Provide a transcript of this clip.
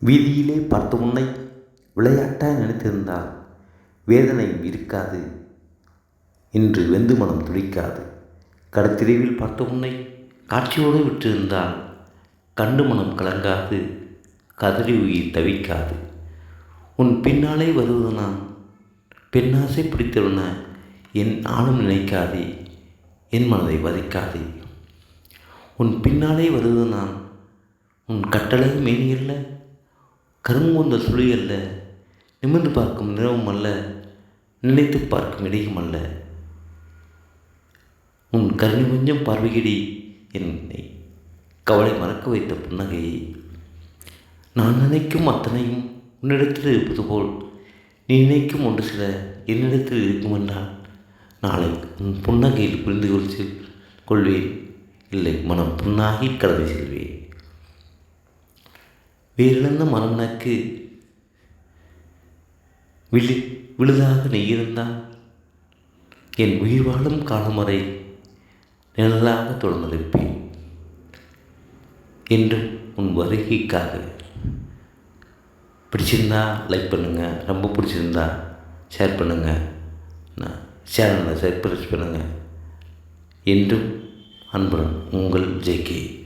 வீதியிலே பார்த்த உன்னை விளையாட்டாக நினைத்திருந்தால் வேதனை இருக்காது. இன்று வெந்து மனம் துடிக்காது. கடத்திரைவில் பார்த்த உன்னை காட்சியோடு விட்டிருந்தால் கண்டு மனம் கலங்காது கதறி உயிர் தவிக்காது. உன் பின்னாலே வருவது நான் பெண்ணாசை பிடித்தவன என் ஆளும் நினைக்காதே என் மனதை வதைக்காதே. உன் பின்னாலே வருவது நான் உன் கட்டளை மேனியல்ல. கரும்புந்த சுழி அல்ல நிமிர்ந்து பார்க்கும் நிறவும் அல்ல நினைத்து பார்க்கும் இடையும் அல்ல. உன் கருணை கொஞ்சம் பார்வையிடி என்னை கவலை மறக்க வைத்த புன்னகையை. நான் நினைக்கும் அத்தனையும் உன்னிடத்தில் இருப்பது போல் நீ நினைக்கும் ஒன்று சில என்னிடத்தில் இருக்குமென்றால் நாளை உன் புன்னகையில் புரிந்து கொள் கொள்வேன். இல்லை மனம் புண்ணாகி கடந்து செல்வேன். வேறிழந்த மனம் விழி விழு விழுதாக நீ இருந்தால் என் உயிர் வாழும் காலம் வரை நிழலாக தொடர்ந்திருப்பேன் என்றும் உன் வருகைக்காக. பிடிச்சிருந்தா லைக் பண்ணுங்கள் ரொம்ப பிடிச்சிருந்தா ஷேர் பண்ணுங்கள் நான் சேனலை சர்ப்ரைஸ் பண்ணுங்கள் என்றும் அன்புடன் உங்கள் ஜேகே